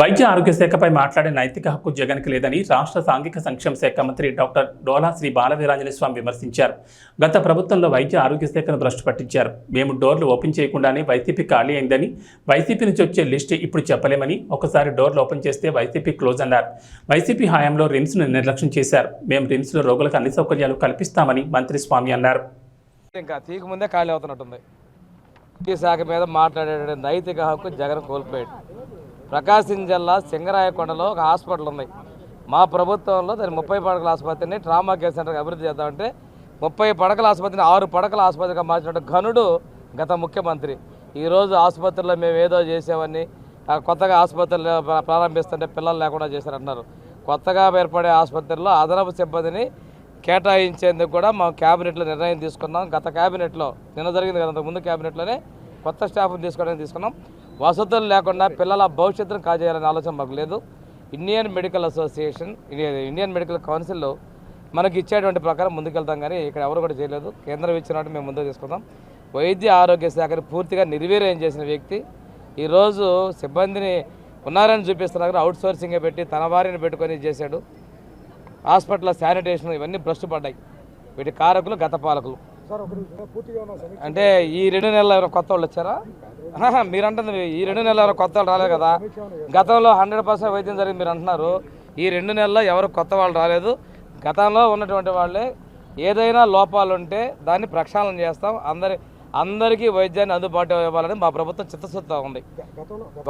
వైద్య ఆరోగ్య శాఖపై మాట్లాడే నైతిక హక్కు జగన్కి లేదని రాష్ట్ర సాంఘిక సంక్షేమ శాఖ మంత్రి డాక్టర్ డోలా శ్రీ బాలవీరాంజలి స్వామి విమర్శించారు. గత ప్రభుత్వంలో వైద్య ఆరోగ్య శాఖను భ్రష్టు పట్టించారు. మేము డోర్లు ఓపెన్ చేయకుండానే వైసీపీ ఖాళీ అయిందని వైసీపీ నుంచి వచ్చే లిస్ట్ ఇప్పుడు చెప్పలేమని ఒకసారి డోర్లు ఓపెన్ చేస్తే వైసీపీ క్లోజ్ అన్నారు. వైసీపీ హయాంలో రిమ్స్ను నిర్లక్ష్యం చేశారు. మేము రిమ్స్లో రోగులకు అన్ని సౌకర్యాలు కల్పిస్తామని మంత్రి స్వామి అన్నారు. ఇంకా తీక ముందే ఖాళీ అవుతున్నట్టుంది. ఈ శాఖ మీద మాట్లాడే నైతిక హక్కు జగన్ కోల్పోయాడు. ప్రకాశం జిల్లా సింగరాయకొండలో ఒక హాస్పిటల్ ఉంది. మా ప్రభుత్వంలో దాని ముప్పై పడకల ఆసుపత్రిని ట్రామా కేర్ సెంటర్కి అభివృద్ధి చేద్దామంటే ముప్పై పడకల ఆసుపత్రిని ఆరు పడకల ఆసుపత్రిగా మార్చినట్టు ఘనుడు గత ముఖ్యమంత్రి. ఈరోజు ఆసుపత్రిలో మేము ఏదో చేసేవన్నీ కొత్తగా ఆసుపత్రులు ప్రారంభిస్తుంటే పిల్లలు లేకుండా చేశారన్నారు కొత్తగా ఏర్పడే ఆసుపత్రిలో అదనపు సిబ్బందిని కేటాయించేందుకు కూడా మా క్యాబినెట్లో నిర్ణయం తీసుకున్నాం. గత క్యాబినెట్లో నిన్న జరిగింది కదా ముందు క్యాబినెట్లోనే కొత్త స్టాఫ్ని తీసుకోవడానికి తీసుకున్నాం. వసతులు లేకుండా పిల్లల భవిష్యత్తును కాజేయాలనే ఆలోచన మాకు లేదు. Indian Medical Association Indian Indian Medical Council మనకి ఇచ్చేటువంటి ప్రకారం ముందుకెళ్తాం కానీ ఇక్కడ ఎవరు కూడా చేయలేదు. కేంద్రం ఇచ్చినట్టు మేము ముందుకు తీసుకుందాం. వైద్య ఆరోగ్య శాఖని పూర్తిగా నిర్వీర్యం చేసిన వ్యక్తి. ఈరోజు సిబ్బందిని ఉన్నారని చూపిస్తున్నారు కానీ అవుట్ సోర్సింగే పెట్టి తన వారిని పెట్టుకొని చేశాడు. హాస్పిటల్ శానిటేషన్ ఇవన్నీ భ్రష్టు పడ్డాయి వీటి కారకులు గత పాలకులు. అంటే ఈ రెండు నెలలు ఎవరైనా కొత్త వాళ్ళు వచ్చారా? మీరు అంటుంది ఈ రెండు నెలలు ఎవరైనా కొత్త వాళ్ళు రాలేదు కదా. గతంలో హండ్రెడ్ పర్సెంట్ వైద్యం జరిగింది మీరు అంటున్నారు. ఈ రెండు నెలల్లో ఎవరు కొత్త వాళ్ళు రాలేదు. గతంలో ఉన్నటువంటి వాళ్ళే ఏదైనా లోపాలు ఉంటే దాన్ని ప్రక్షాళన చేస్తాం. అందరి అందరికీ వైద్యాన్ని అందుబాటులో ఇవ్వాలని మా ప్రభుత్వం చిత్తశుద్ధి ఉంది.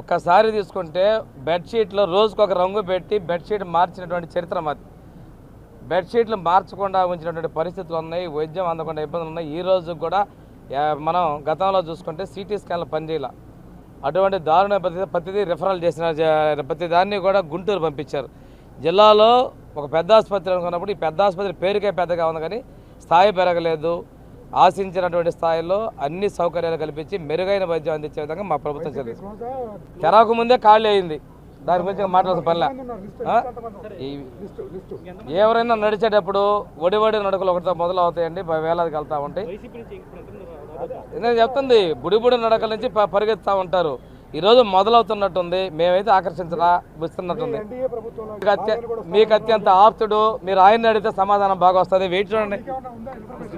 ఒక్కసారి తీసుకుంటే బెడ్షీట్లో రోజుకు ఒక రంగు పెట్టి బెడ్షీట్ మార్చినటువంటి చరిత్ర మాది. బెడ్షీట్లు మార్చకుండా ఉంచినటువంటి పరిస్థితులు ఉన్నాయి వైద్యం అందకుండా ఇబ్బందులు ఉన్నాయి. ఈ రోజు కూడా మనం గతంలో చూసుకుంటే సిటీ స్కాన్లు పనిచేయాల. అటువంటి దారుణ ప్రతి ప్రతిదీ రిఫరల్ చేసిన ప్రతి దాన్ని కూడా గుంటూరు పంపించారు. జిల్లాలో ఒక పెద్ద ఆసుపత్రి అనుకున్నప్పుడు ఈ పెద్ద ఆసుపత్రి పేరుకే పెద్దగా ఉంది కానీ స్థాయి పెరగలేదు. ఆశించినటువంటి స్థాయిలో అన్ని సౌకర్యాలు కల్పించి మెరుగైన వైద్యం అందించే విధంగా మా ప్రభుత్వం చర్య తెరకు ముందే ఖాళీ అయింది. దాని గురించి మాట్లాడాల్సిన పనిలా ఎవరైనా నడిచేటప్పుడు ఒడి ఒడి నడకలు ఒకటితో మొదలు అవుతాయండి వేలాదికి వెళ్తూ ఉంటాయి. నేను చెప్తుంది బుడిబుడి నడకల నుంచి ప- ఉంటారు. ఈరోజు మొదలవుతున్నట్టుంది మేమైతే ఆకర్షించరా ఇస్తున్నట్టుంది మీకు మీకు అత్యంత ఆప్తుడు మీరు ఆయన్ని అడిగితే సమాధానం బాగా వస్తుంది. వెయిట్ చూడండి.